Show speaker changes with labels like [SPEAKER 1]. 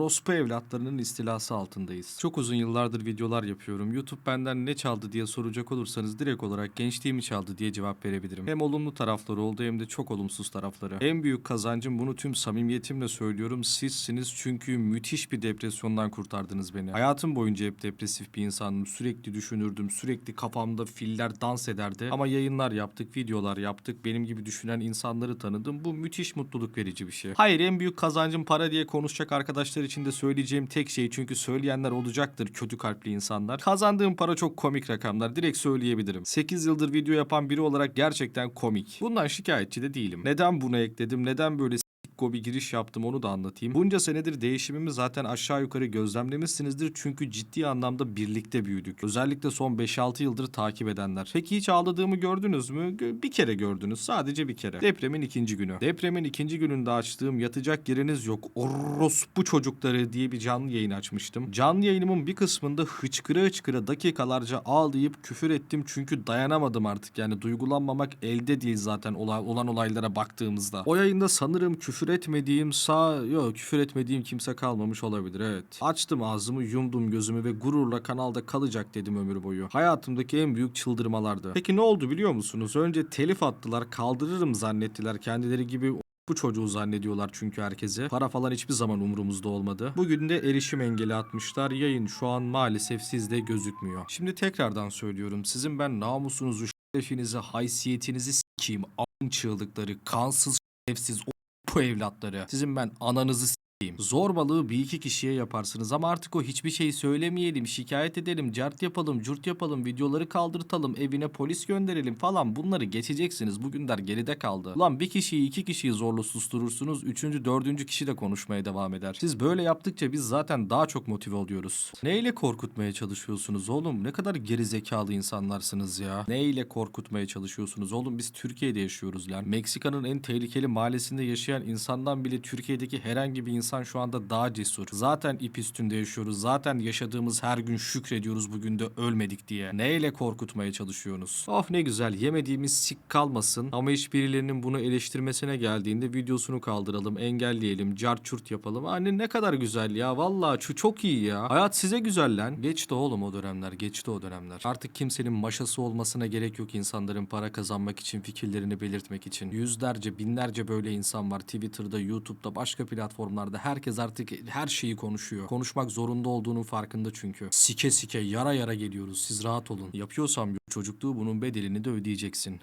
[SPEAKER 1] orospu evlatlarının istilası altındayız. Çok uzun yıllardır videolar yapıyorum. YouTube benden ne çaldı diye soracak olursanız direkt olarak gençliğimi çaldı diye cevap verebilirim. Hem olumlu tarafları oldu hem de çok olumsuz tarafları. En büyük kazancım bunu tüm samimiyetimle söylüyorum. Sizsiniz çünkü müthiş bir depresyondan kurtardınız beni. Hayatım boyunca hep depresif bir insandım. Sürekli düşünürdüm. Sürekli kafamda filler dans ederdi. Ama yayınlar yaptık, videolar yaptık. Benim gibi düşünen insanları tanıdım. Bu müthiş mutluluk verici bir şey. Hayır en büyük kazancım para diye konuşacak arkadaşlar de söyleyeceğim tek şey çünkü söyleyenler olacaktır kötü kalpli insanlar. Kazandığım para çok komik rakamlar. Direkt söyleyebilirim. 8 yıldır video yapan biri olarak gerçekten komik. Bundan şikayetçi de değilim. Neden bunu ekledim? Neden böyle sikko bir giriş yaptım onu da anlatayım. Bunca senedir değişimimi zaten aşağı yukarı gözlemlemişsinizdir çünkü ciddi anlamda birlikte büyüdük. Özellikle son 5-6 yıldır takip edenler. Peki hiç ağladığımı gördünüz mü? Bir kere gördünüz. Sadece bir kere. Depremin ikinci günü. Depremin ikinci gününde açtığım yatacak yeriniz yok. Orospu çocukları diye bir canlı yayın açmıştım. Canlı yayınımın bir kısmında hıçkıra hıçkıra dakikalarca ağlayıp küfür ettim çünkü dayanamadım artık. Yani duygulanmamak elde değil zaten olan olaylara baktığımızda. O yayında sanırım küfür etmediğim sağ yok küfür etmediğim kimse kalmamış olabilir evet. Açtım ağzımı yumdum gözümü ve gururla kanalda kalacak dedim ömür boyu. Hayatımdaki en büyük çıldırmalardı. Peki ne oldu biliyor musunuz? Önce telif attılar kaldırırım zannettiler kendileri gibi bu çocuğu zannediyorlar çünkü herkese. Para falan hiçbir zaman umurumuzda olmadı. Bugün de erişim engeli atmışlar. Yayın şu an maalesef sizde gözükmüyor. Şimdi tekrardan söylüyorum. Sizin ben namusunuzu, şerefinizi, haysiyetinizi sikeyim. An çığlıkları, kansız, şerefsiz bu evlatları. Sizin ben ananızı s**eyim. Zorbalığı bir iki kişiye yaparsınız ama artık o hiçbir şey söylemeyelim, şikayet edelim, cart yapalım, curt yapalım, videoları kaldırtalım, evine polis gönderelim falan bunları geçeceksiniz. Bugünler geride kaldı. Ulan bir kişiyi iki kişiyi zorla susturursunuz, üçüncü, dördüncü kişi de konuşmaya devam eder. Siz böyle yaptıkça biz zaten daha çok motive oluyoruz. Neyle korkutmaya çalışıyorsunuz oğlum? Ne kadar geri zekalı insanlarsınız ya. Neyle korkutmaya çalışıyorsunuz oğlum? Biz Türkiye'de yaşıyoruz lan. Meksika'nın en tehlikeli mahallesinde yaşayan insandan bile Türkiye'deki herhangi bir insan şu anda daha cesur. Zaten ip üstünde yaşıyoruz. Zaten yaşadığımız her gün şükrediyoruz bugün de ölmedik diye. Neyle korkutmaya çalışıyorsunuz? Of ne güzel yemediğimiz sik kalmasın ama hiç birilerinin bunu eleştirmesine geldiğinde videosunu kaldıralım, engelleyelim, cart çurt yapalım. Anne ne kadar güzel ya. Vallahi şu çok iyi ya. Hayat size güzel lan. Geçti oğlum o dönemler. Geçti o dönemler. Artık kimsenin maşası olmasına gerek yok insanların para kazanmak için, fikirlerini belirtmek için. Yüzlerce, binlerce böyle insan var. Twitter'da, YouTube'da, başka platformlarda. Herkes artık her şeyi konuşuyor. Konuşmak zorunda olduğunun farkında çünkü. Sike sike, yara yara geliyoruz. Siz rahat olun. Yapıyorsam çocukluğu bunun bedelini de ödeyeceksin.